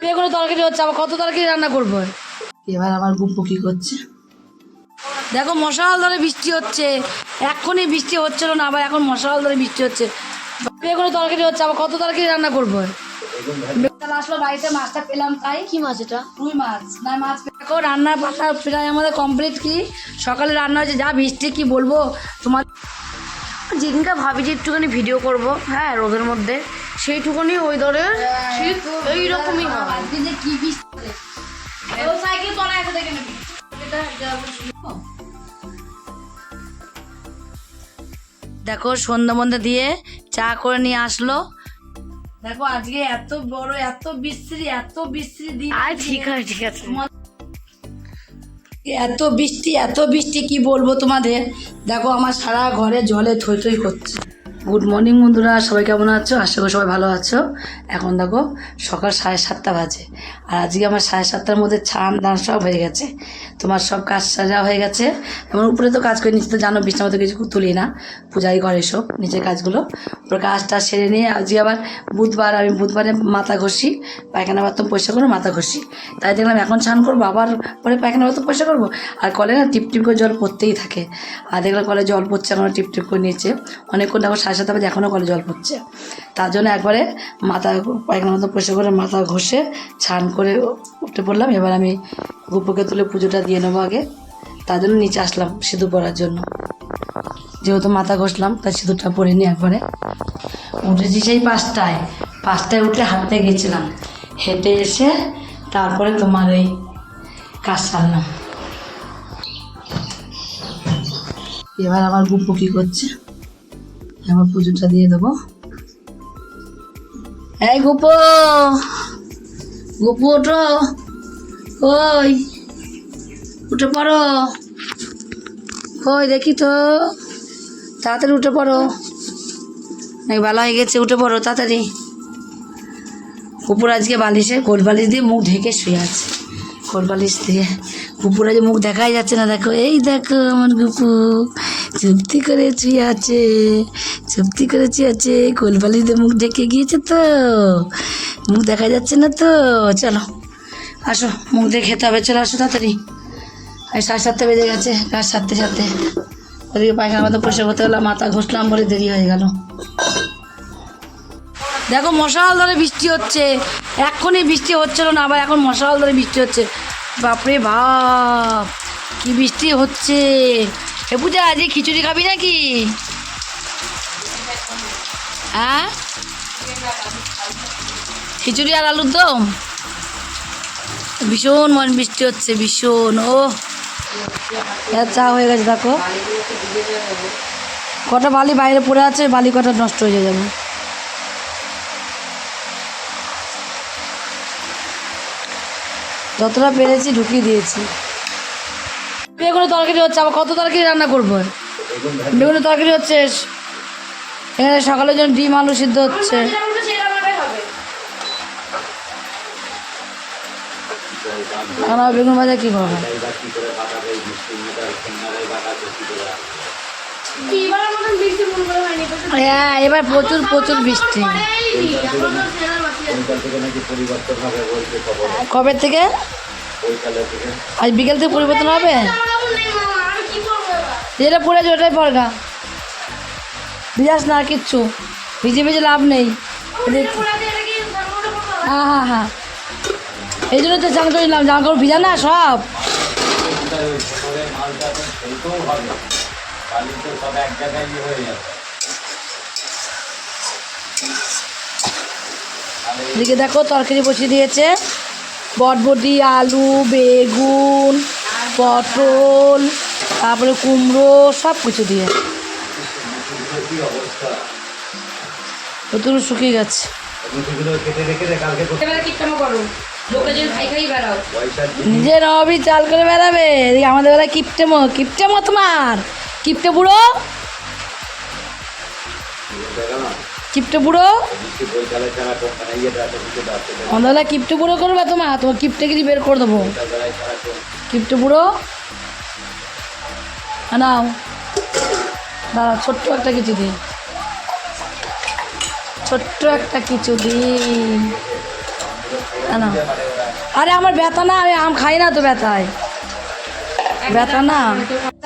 বেগুনের তরকারি হচ্ছে আবার কত তরকারি রান্না করব? এবার আমার গুপ্পু কি করছে? দেখো মশাল ধরে বৃষ্টি হচ্ছে। এক্ষুনি বৃষ্টি হচ্ছিল না আবার এখন মশাল ধরে বৃষ্টি হচ্ছে। বেগুনের তরকারি হচ্ছে আবার কত তরকারি রান্না করব? আসলো বাড়িতে মাছটা পেলাম তাই? কি মাছ এটা? রুই মাছ। না মাছ দেখো রান্নার পাতা প্রায় আমাদের কমপ্লিট কি? সকালে রান্না হয়েছে যা বৃষ্টি কি বলব? তোমার যেদিনকে ভাবি যে একটুখানি ভিডিও করব হ্যাঁ রোদের মধ্যে। সেইটুকুনি ওই শীত এইরকমই হয়। আজকে যে কি বৃষ্টি সাইকেল এসে দেখে নেবি দেখো সন্ধ্যা মধ্যে দিয়ে চা করে নিয়ে আসলো। দেখো আজকে এত বড় এত বিশ্রী এত বিশ্রী দিন। আর ঠিক আছে ঠিক আছে। এত বৃষ্টি এত বৃষ্টি কি বলব তোমাদের? দেখো আমার সারা ঘরে জলে থই থই করছে গুড মর্নিং বন্ধুরা। সবাই কেমন আছো? আশা করি সবাই ভালো আছো। এখন দেখো, সকাল সাড়ে সাতটা বাজে। আর আজকে আমার সাড়ে সাতটার মধ্যে ছান দান সব হয়ে গেছে। তোমার সব কাজ সাজা হয়ে গেছে। আমার উপরে তো কাজ করে, নিচে তো জানো, বিছনা মতো কিছু তুলি না। পূজাই করে সব নিচের কাজগুলো। ওর কাজটা সেরে নিয়ে আজকে আবার বুধবার, আমি বুধবারে মাথা ঘষি, পায়খানা বাথরুম পরিষ্কার করে মাথা ঘষি। তাই দেখলাম এখন স্নান করব, আবার পরে পায়খানা বাথরুম পরিষ্কার করব। আর কলে না টিপ টিপ করে জল পড়তেই থাকে। আর দেখলাম কলে জল পড়ছে এখনও টিপ টিপ করে নিয়েছে অনেকক্ষণ দেখো সাড়ে সাতটা বাজে এখনও কলে জল পড়ছে। তার জন্য একবারে মাথা পায়খানা মতো পরিষ্কার করে মাথা ঘষে স্নান করে উঠে পড়লাম। এবার আমি গুপুকে তুলে পুজোটা দিয়ে নেব আগে। তার জন্য নিচে আসলাম সিঁদুর পরার জন্য। যেহেতু মাথা ঘষলাম, তাই সিঁদুরটা পরে নি একবারে। উঠেছি সেই পাঁচটায়। পাঁচটায় উঠে হাঁটতে গেছিলাম। হেঁটে এসে তারপরে তোমার এই কাজ সারলাম। এবার আমার গুপ্পু কি করছে? এবার পুজোটা দিয়ে দেবো। এই গুপো, গুপু ওঠো। ওই, উঠে পড়ো। ওই দেখি তো, তাড়াতাড়ি উঠে পড়ো। নাকি ভালো হয়ে গেছে, উঠে পড়ো তাড়াতাড়ি। কুকুর আজকে বালিশে কোল বালিশ দিয়ে মুখ ঢেকে শুয়ে আছে। কোল বালিশ দিয়ে কুকুর আজ মুখ দেখাই যাচ্ছে না, দেখো। এই দেখো আমার গুপু চুপতি করে শুয়ে আছে, চুপতি করে শুয়ে আছে কোল বালিশ দিয়ে মুখ ঢেকে গিয়েছে তো। মুখ দেখা যাচ্ছে না তো, চলো, আসো, মুখ দিয়ে খেতে হবে, চলো আসো তাড়াতাড়ি। সাড়ে সাতটা বেজে গেছে কাজ সারতে সারতে ওদিকে পায়খানা মতো পয়সা করতে গেলাম মাথা ঘষলাম বলে দেরি হয়ে গেল। দেখো, মশাল ধরে বৃষ্টি হচ্ছে। এক্ষুনি বৃষ্টি হচ্ছিল না, আবার এখন মশাল ধরে বৃষ্টি হচ্ছে। বাপরে বাপ, কি বৃষ্টি হচ্ছে। এ পূজা, আজকে খিচুড়ি খাবি নাকি? হ্যাঁ? খিচুড়ি আর আলুর দম? ভীষণ মন বৃষ্টি হচ্ছে, ভীষণ ও চা হয়ে গেছে, দেখো। কটা বালি বাইরে পড়ে আছে, বালি কটা নষ্ট হয়ে যাবে। যতটা পেরেছি ঢুকিয়ে দিয়েছি। বেগুনের তরকারি হচ্ছে, আবার কত তরকারি রান্না করব? বেগুনের তরকারি হচ্ছে এখানে সকালের জন্য ডিম, আলু সিদ্ধ হচ্ছে। বেগুন ভাজা কী করব? হ্যাঁ এবার প্রচুর প্রচুর বৃষ্টি। কবে থেকে? আজ বিকেল থেকে পরিবর্তন হবে? যেটা পড়ে পড়েছে ওটাই পড়গা। ভিজাস না কিচ্ছু। ভিজে ভিজে লাভ নেই। হ্যাঁ হ্যাঁ হ্যাঁ। এই জন্য তো জামা নিলাম জামা কাপড় ভিজা না সব? দেখো, তরকারি বসিয়ে দিয়েছে। বটবটি আলু বেগুন পটল তারপরে কুমড়ো সব কিছু দিয়ে। প্রচুর শুকিয়ে গেছে। নিজের নবী চাল করে বেড়াবে। আমাদের বেলা কিপটেমো কিপটেমো তোমার। কিপটে বুড়ো। কিপটে বুড়ো? আমাদের বেলা কিপটে বুড়ো করবে তোমার তোমার কিপটেগিরি বের করে দেবো। কিপটে বুড়ো? হ্যাঁ, নাও। দাঁড়াও ছোট্ট একটা কিছু দিই। ছোট্ট একটা কিছু দিই। না আরে আমার ব্যথা না আমি আম খাই না তো ব্যথায়। ব্যথা না।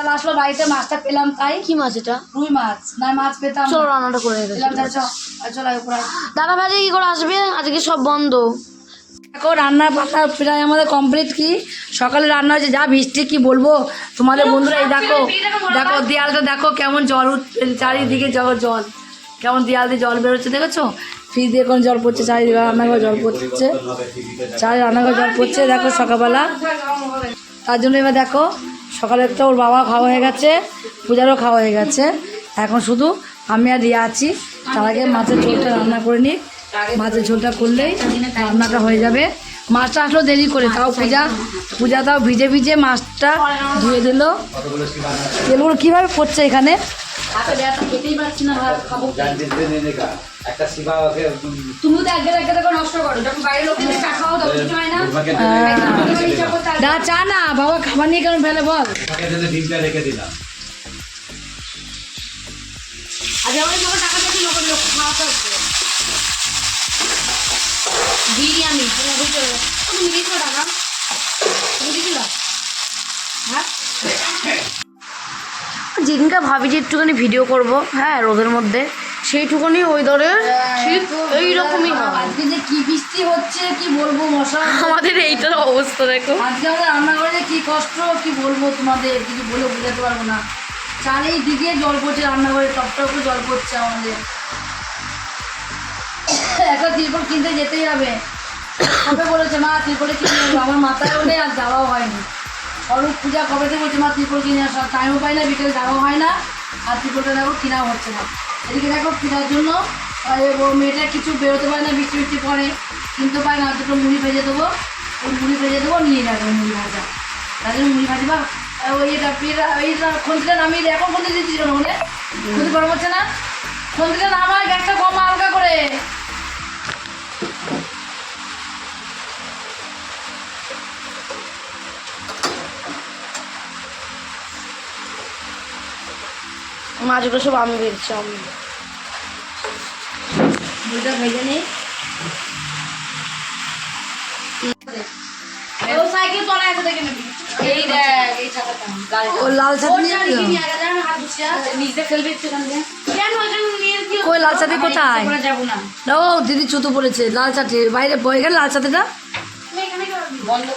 তাহলে আসলো বাড়িতে মাছটা পেলাম তাই। কি মাছ এটা? রুই মাছ না মাছ পেতাম। চলো রান্নাটা করে পেলাম তাই চল উপরে। দাদা ভাজে কি করে আসবে? আজকে সব বন্ধ। দেখো রান্নার পাতা প্রায় আমাদের কমপ্লিট কি? সকালে রান্না হয়েছে যা বৃষ্টি কি বলব? তোমাদের বন্ধুরা এই দেখো দেখো দেয়ালটা দেখো কেমন জল উঠছে চারিদিকে জল জল। কেমন দেয়াল দিয়ে জল বেরোচ্ছে দেখেছ? ফ্রিজ দিয়ে কোন জল পড়ছে চারিদিকে রান্নাঘর জল পড়ছে। চারি রান্নাঘর জল পড়ছে দেখো সকালবেলা। তার জন্য এবার দেখো সকালে একটা ওর বাবা খাওয়া হয়ে গেছে পূজারও খাওয়া হয়ে গেছে। এখন শুধু আমি আর রিয়া আছি। তার আগে মাছের ঝোলটা রান্না করে নিই। মাছের ঝোলটা করলেই রান্নাটা হয়ে যাবে। মাছটা আসলো দেরি করে তাও পূজা। পূজা তাও ভিজে ভিজে মাছটা ধুয়ে দিল। তেলগুলো কীভাবে পড়ছে এখানে? একটা তুমি তো করে নষ্ট করো। লোকের চা খাওয়া কিছু হয় না? না চা না বাবা খাবার নিয়ে ফেলে বল? ডিমটা রেখে দিলাম। আজ টাকা থেকে লোক লোক খাওয়াতে হচ্ছে। বিরিয়ানি তুমি বুঝতে পারো তুমি দিয়েছ টাকা তুমি দিয়েছিল হ্যাঁ? যেদিনকে ভাবি যে একটুখানি ভিডিও করব হ্যাঁ রোদের মধ্যে। সেইটুকুনি ওই দরে ঠিক এইরকমই হয় আজকে যে কি বৃষ্টি হচ্ছে কি বলব মশা? আমাদের এইটার অবস্থা দেখো। আজকে আমাদের রান্নাঘরে কি কষ্ট কি বলব তোমাদের? কিছু বলে বোঝাতে পারব না। চারিদিকে জল পড়ছে রান্নাঘরে টপ টপ করে জল পড়ছে আমাদের। একটা তিরপল কিনতে কবে বলেছে মা তিরপলে কিনে নেব আমার মাথায় ওঠে আর যাওয়াও হয়নি। অরূপ পূজা কবে থেকে বলছে মা তিরপল কিনে আসা? টাইমও পাই না বিকেলে যাওয়া হয় না। আর তিরপলটা দেখো কেনাও হচ্ছে না। এদিকে দেখো কেনার জন্য। মেয়েটা কিছু বেরোতে পারে না বৃষ্টি বৃষ্টি পরে কিনতে পারে না দুটো মুড়ি ভেজে দেবো। ওই মুড়ি ভেজে দেবো নিয়ে যাবে মুড়ি ভাজা তার জন্য মুড়ি ভাজবা। ওই এটা পিঠা এইটা খন্তিটা নামিয়ে এখন খন্তি দিচ্ছি কেন ওখানে গরম হচ্ছে না। খন্তিটা নামায় গ্যাসটা কম হালকা করে। মাছগুলো সব আমি বেরছি আমি। মুড়িটা ভেজে নিই। লাল ছাতা ছাতি কোথায়? ও দিদি চুতো পড়েছে লাল ছাতি বাইরে বয়ে গেল লাল ছাতিটা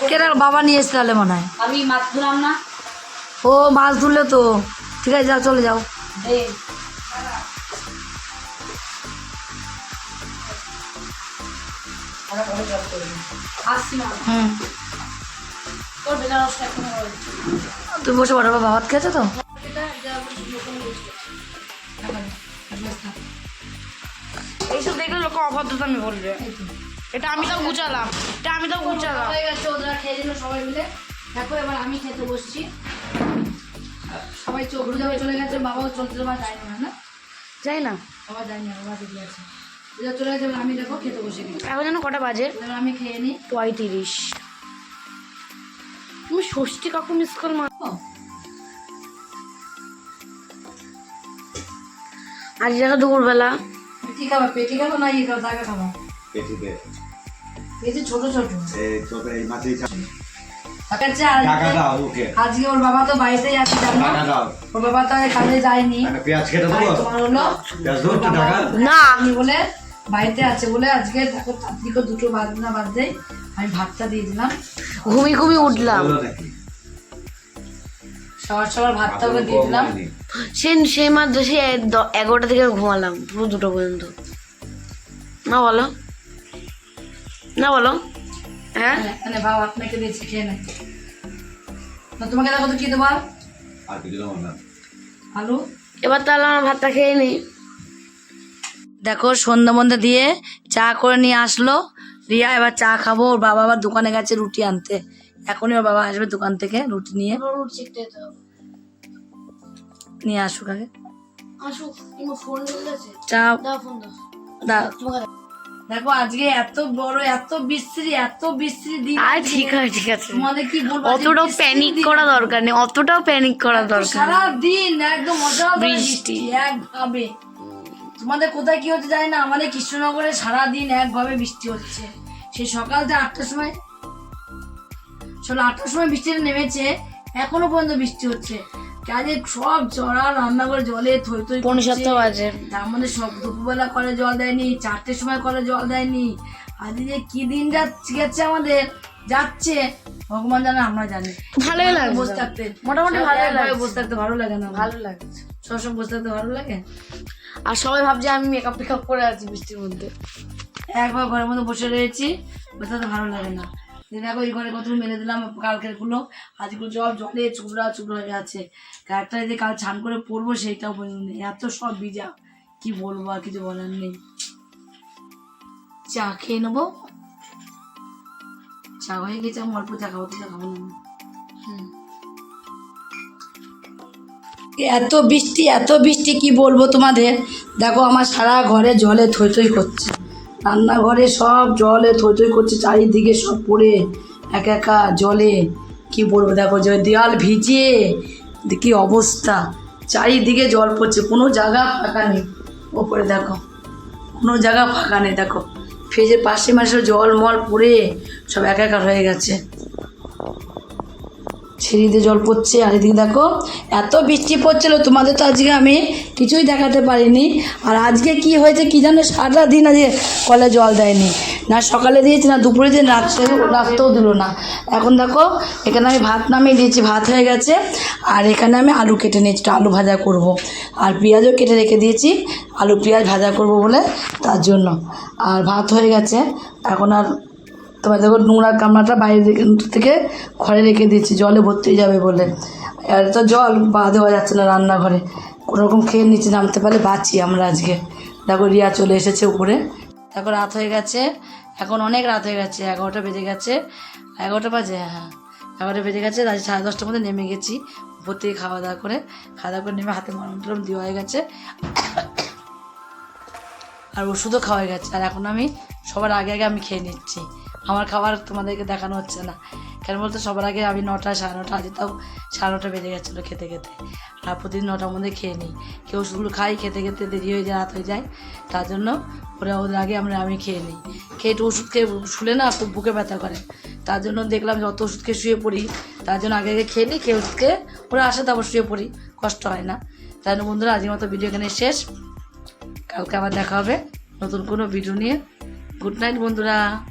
কেন বাবা নিয়ে এসে তাহলে মনে হয়। আমি মাছ ধুলাম না। ও মাছ ধরলে তো। ঠিক আছে যাও চলে যাও। রসটা তুমি বসে পড়ো বাবা ভাত খেয়েছো তো? এইসব দেখলে লোক অভদ্রতা আমি বলবে। এটা আমি তো গুচালাম এটা আমি তো গুছালাম। হয়ে গেছে ওরা খেয়ে দিল সবাই মিলে। দেখো এবার আমি খেতে বসছি। সবাই চোখ যাবে চলে গেছে বাবাও চলতে তোমার না না? যাই না? বাবা যায়নি বাবা দিদি আছে চলে গেছে আমি দেখো খেতে বসে গেছি। এখন যেন কটা বাজে? আমি খেয়ে নিই। পঁয়ত্রিশ। তুমি ষষ্ঠী কাকু মিস কর মা ও, আজ জায়গা দুপুরবেলা। কি খাবা পেটি খাব না ইয়ে খাব দাগা খাব? পেটি ছোট ছোট। এই ছোট এই টাকা দাও ওকে। আজকে ওর বাবা তো টাকা দাও। ওর বাবা তো আর কাজে যায়নি। পেঁয়াজ কেটে দেবো? তোমার হলো পেঁয়াজ দেবো টাকা না। আমি বলে বাড়িতে আছে বলে আজকে দেখো দুটো আমি ভাতটা দিয়ে দিলাম। ঘুমি ঘুমি উঠলাম। সবার সবার ভাতটা ওকে দিয়ে দিলাম। সে সেই মাত্র সে এগারোটা থেকে ঘুমালাম পুরো দুটো পর্যন্ত। না বলো। না বলো। হ্যাঁ? ভাব আপনাকে দিয়েছি খেয়ে নেই তোমাকে দেখো তো কি দেবো আলু? এবার তাহলে আমার ভাতটা খেয়ে নিই। দেখো সন্ধ্যা মধ্যে দিয়ে চা করে নিয়ে আসলো। রিয়া এবার চা খাব। ওর বাবা আবার দোকানে গেছে রুটি আনতে। এখনই ওর বাবা আসবে দোকান থেকে রুটি নিয়ে। নিয়ে আসুক আগে। চা দাও ফোন দাও। দা দেখো আজকে এত বড় এত বিশ্রী এত বিশ্রী দিন আর ঠিক আছে ঠিক আছে। তোমাদের কি বলব অতটাও প্যানিক করা দরকার নেই অতটাও প্যানিক করা দরকার সারা দিন একদম মজা বৃষ্টি। একভাবে। তোমাদের কোথায় কি হচ্ছে জানি না আমাদের কৃষ্ণনগরে সারা দিন একভাবে বৃষ্টি হচ্ছে। সেই সকাল যে আটটার সময় সকাল আটটার সময় বৃষ্টিটা নেমেছে এখনও পর্যন্ত বৃষ্টি হচ্ছে। কাজে সব জড়া রান্নাঘরে জলে থই থই। সাতটা তার মধ্যে সব দুপুরবেলা কলে জল দেয়নি চারটের সময় কলে জল দেয়নি। আজ যে কি দিন যাচ্ছে গেছে আমাদের যাচ্ছে। ভগবান জানে আমরা জানি। ভালোই লাগছে। বসে থাকতে। মোটামুটি ভালোই লাগছে। বসে থাকতে ভালো লাগে না। ভালো লাগছে। সবসময় বসে থাকতে ভালো লাগে? আর সবাই ভাবছে আমি মেকআপ টেকআপ করে আছি বৃষ্টির মধ্যে। একবার ঘরের মধ্যে বসে রয়েছি বসে থাকতে ভালো লাগে না। দেখো, এই ঘরে কত মেলে দিলাম, কালকেরগুলো। আজগুলো জল, জলে চুবড়া চুবড়া হয়ে আছে গাড়িটা যে কাল স্নান করে পরবো সেইটাও নেই এত সব ভিজা। কি বলব আর কিছু বলার নেই। চা খেয়ে নেব। চা হয়ে গেছে, আমি অল্প চা খাব চা খাব না এত বৃষ্টি এত বৃষ্টি, কি বলব তোমাদের? দেখো, আমার সারা ঘরে জলে থই থই করছে রান্নাঘরে সব জলে থই করছে, চারিদিকে সব পড়ে, একা একা জলে। কি বলব, দেখো যে দেয়াল ভিজিয়ে কি অবস্থা। চারিদিকে জল পড়ছে, কোনো জায়গা ফাঁকা নেই। ওপরে দেখো, কোনো জায়গা ফাঁকা নেই, দেখো। ফ্রিজের পাশে মাসে জল মল পড়ে, সব একাকার হয়ে গেছে। সিঁড়িতে জল পড়ছে, আর এদিকে দেখো, এত বৃষ্টি পড়ছিল, তোমাদের তো আজকে আমি কিছুই দেখাতে পারিনি। আর আজকে কি হয়েছে কি জানো, সারা দিন আজকে কলে জল দেয়নি। না সকালে দিয়েছি, না দুপুরে দিন রাত্রে, রাত্রেও দিল না। এখন দেখো, এখানে আমি ভাত নামিয়ে দিয়েছি, ভাত হয়ে গেছে। আর এখানে আমি আলু কেটে নিয়েছি আলু ভাজা করব। আর পেঁয়াজও কেটে রেখে দিয়েছি, আলু পেঁয়াজ ভাজা করব বলে, তার জন্য। আর ভাত হয়ে গেছে, এখন আর তোমার দেখো নোংরা কামড়াটা বাইরে থেকে ঘরে রেখে দিয়েছি, জলে ভর্তি হয়ে যাবে বলে। আর তো জল, বা দেওয়া যাচ্ছে না রান্নাঘরে। কোনো রকম খেয়ে নিচে নামতে পারলে বাঁচি আমরা আজকে। দেখো রিয়া চলে এসেছে উপরে। দেখো রাত হয়ে গেছে। এখন অনেক রাত হয়ে গেছে, এগারোটা বেজে গেছে। এগারোটা বাজে? হ্যাঁ এগারোটা বেজে গেছে রাত সাড়ে দশটার মধ্যে নেমে গেছি। উপর থেকে খাওয়া দাওয়া করে খাওয়া দাওয়া করে নেমে হাতে মরম টরম দেওয়া হয়ে গেছে। আর ওষুধও খাওয়া হয়ে গেছে। আর এখন আমি সবার আগে আগে আমি খেয়ে নিচ্ছি। আমার খাবার তোমাদেরকে দেখানো হচ্ছে না। কেন বলতো, সবার আগে আমি নটা, সাড়ে নটা আজ তাও সাড়ে নটা বেজে গেছিল খেতে খেতে। আর প্রতিদিন নটার মধ্যে খেয়ে নিই। কেউ ওষুধগুলো খাই খেতে খেতে দেরি হয়ে যায়, রাত হয়ে যায়। তার জন্য ওরা ওদের আগে আমরা, আমি খেয়ে নিই। খেয়ে একটু ওষুধ খেয়ে শুলে না, খুব বুকে ব্যথা করে। তার জন্য দেখলাম যত ওষুধ খেয়ে শুয়ে পড়ি। তার জন্য আগে আগে খেয়ে নিই, খেয়ে ওষুধ খেয়ে ওরা আসে, তারপর শুয়ে পড়ি। কষ্ট হয় না। তাই জন্য বন্ধুরা, আজকের মতো ভিডিও এখানে শেষ। কালকে আবার দেখা হবে নতুন কোনো ভিডিও নিয়ে। গুড নাইট বন্ধুরা।